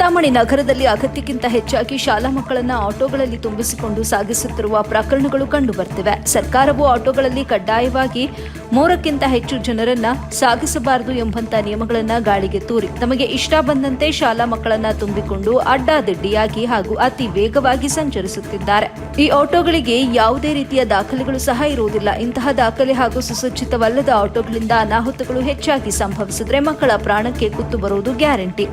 ಚಿಂತಾಮಣಿ ನಗರದಲ್ಲಿ ಅಗತ್ಯಕ್ಕಿಂತ ಹೆಚ್ಚಾಗಿ ಶಾಲಾ ಮಕ್ಕಳನ್ನ ಆಟೋಗಳಲ್ಲಿ ತುಂಬಿಸಿಕೊಂಡು ಸಾಗಿಸುತ್ತಿರುವ ಪ್ರಕರಣಗಳು ಕಂಡುಬರ್ತಿವೆ ಸರ್ಕಾರವು ಆಟೋಗಳಲ್ಲಿ ಕಡ್ಡಾಯವಾಗಿ ಮೂರಕ್ಕಿಂತ ಹೆಚ್ಚು ಜನರನ್ನ ಸಾಗಿಸಬಾರದು ಎಂಬಂತ ನಿಯಮಗಳನ್ನ ಗಾಳಿಗೆ ತೂರಿ. ತಮಗೆ ಇಷ್ಟ ಬಂದಂತೆ ಶಾಲಾ ಮಕ್ಕಳನ್ನ ತುಂಬಿಕೊಂಡು ಅಡ್ಡಾದಿಡ್ಡಿಯಾಗಿ ಹಾಗೂ ಅತಿ ವೇಗವಾಗಿ ಸಂಚರಿಸುತ್ತಿದ್ದಾರೆ. ಈ ಆಟೋಗಳಿಗೆ ಯಾವುದೇ ರೀತಿಯ ದಾಖಲೆಗಳು ಸಹ ಇರುವುದಿಲ್ಲ. ಇಂತಹ ದಾಖಲೆ ಹಾಗೂ ಸುಸಜ್ಜಿತವಲ್ಲದ ಆಟೋಗಳಿಂದ ಅನಾಹುತಗಳು ಹೆಚ್ಚಾಗಿ ಸಂಭವಿಸಿದ್ರೆ ಮಕ್ಕಳ ಪ್ರಾಣಕ್ಕೆ ಕುತ್ತು ಬರುವುದು ಗ್ಯಾರಂಟಿ.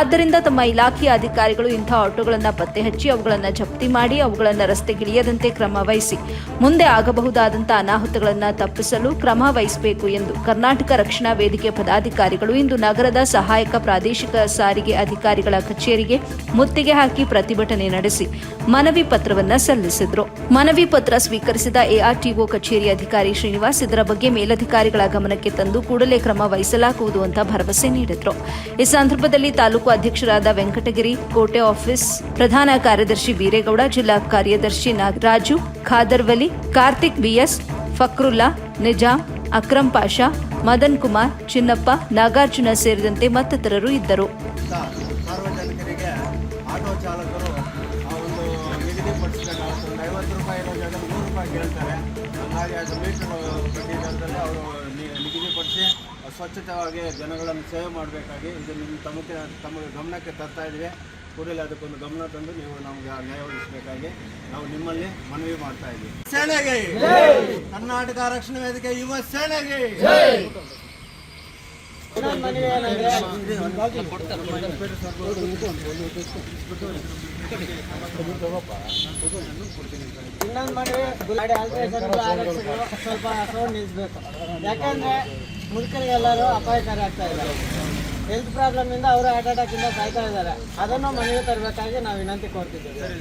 ಆದ್ದರಿಂದ ತಮ್ಮ ಇಲಾಖೆಯ ಅಧಿಕಾರಿಗಳು ಇಂತಹ ಆಟೋಗಳನ್ನು ಪತ್ತೆ ಹಚ್ಚಿ ಅವುಗಳನ್ನು ಜಪ್ತಿ ಮಾಡಿ ಅವುಗಳನ್ನು ರಸ್ತೆಗಿಳಿಯದಂತೆ ಕ್ರಮ ವಹಿಸಿ ಮುಂದೆ ಆಗಬಹುದಾದಂತಹ ಅನಾಹುತಗಳನ್ನು ತಪ್ಪಿಸಲು ಕ್ರಮ ವಹಿಸಬೇಕು ಎಂದು ಕರ್ನಾಟಕ ರಕ್ಷಣಾ ವೇದಿಕೆ ಪದಾಧಿಕಾರಿಗಳು ಇಂದು ನಗರದ ಸಹಾಯಕ ಪ್ರಾದೇಶಿಕ ಸಾರಿಗೆ ಅಧಿಕಾರಿಗಳ ಕಚೇರಿಗೆ ಮುತ್ತಿಗೆ ಹಾಕಿ ಪ್ರತಿಭಟನೆ ನಡೆಸಿ ಮನವಿ ಪತ್ರವನ್ನ ಸಲ್ಲಿಸಿದರು. ಮನವಿ ಪತ್ರ ಸ್ವೀಕರಿಸಿದ ಎಆರ್ಟಿಒ ಕಚೇರಿ ಅಧಿಕಾರಿ ಶ್ರೀನಿವಾಸ್ ಇದರ ಬಗ್ಗೆ ಮೇಲಧಿಕಾರಿಗಳ ಗಮನಕ್ಕೆ ತಂದು ಕೂಡಲೇ ಕ್ರಮ ವಹಿಸಲಾಗುವುದು ಅಂತ ಭರವಸೆ ನೀಡಿದರು. ಈ ಸಂದರ್ಭದಲ್ಲಿ ತಾಲೂಕು ಅಧ್ಯಕ್ಷರಾದ ವೆಂಕಟಗಿರಿ ಕೋಟೆ ಆಫೀಸ್ ಪ್ರಧಾನ ಕಾರ್ಯದರ್ಶಿ ಬೀರೇಗೌಡ ಜಿಲ್ಲಾ ಕಾರ್ಯದರ್ಶಿ ನಾಗರಾಜು ಖಾದರ್ವಲಿ, ಕಾರ್ತಿಕ್ ಬಿಎಸ್ ಫಕ್ರುಲ್ಲಾ, ನಿಜಾಂ, ಅಕ್ರಂ ಪಾಷಾ, ಮದನ್ ಕುಮಾರ್, ಚಿನ್ನಪ್ಪ, ನಾಗಾರ್ಜುನ ಸೇರಿದಂತೆ ಮತ್ತಿತರರು ಇದ್ದರು. ಸಾರ್ವಜನಿಕರಿಗೆ ಆಟೋ ಚಾಲಕರು ಇರೋ ಜಾಗ ರೂಪಾಯಿ ಹಾಗಾಗಿ ಅದು ಮೀಟರ್ ದರದಲ್ಲಿ ಅವರು ನಿಗದಿಪಡಿಸಿ ಸ್ವಚ್ಛತವಾಗಿ ಜನಗಳನ್ನು ಸೇವೆ ಮಾಡಬೇಕಾಗಿ ಇದು ನಿಮ್ಮ ತಮಗೆ ತಮಗೆ ಗಮನಕ್ಕೆ ತರ್ತಾ ಇದ್ದೀವಿ ಕೂಡಲೇ ಅದಕ್ಕೊಂದು ಗಮನ ತಂದು ನೀವು ನಮಗೆ ನ್ಯಾಯ ಒದಗಿಸಬೇಕಾಗಿ ನಾವು ನಿಮ್ಮಲ್ಲಿ ಮನವಿ ಮಾಡ್ತಾ ಇದ್ದೀವಿ ಸೇನೆಗೆ ಕರ್ನಾಟಕ ರಕ್ಷಣಾ ವೇದಿಕೆ ಯುವ ಸೇನೆಗೆ ಇನ್ನೊಂದು ಆರಕ್ಷಕರು ಸ್ವಲ್ಪ ಸೌಂಡ್ ಯಾಕಂದ್ರೆ ಮುದುಕರಿಗೆಲ್ಲರೂ ಅಪಾಯಕಾರಿ ಆಗ್ತಾ ಇದ್ದಾರೆ. ಹೆಲ್ತ್ ಪ್ರಾಬ್ಲಮ್ ಇಂದ ಅವರು ಹಾರ್ಟ್ ಅಟ್ಯಾಕ್ ಇಂದ ಸಾಯ್ತಾ ಇದ್ದಾರೆ. ಅದನ್ನು ಮನೆಗೆ ತರಬೇಕಾಗಿ ನಾವು ವಿನಂತಿ ಕೊಡ್ತಿದ್ದೀವಿ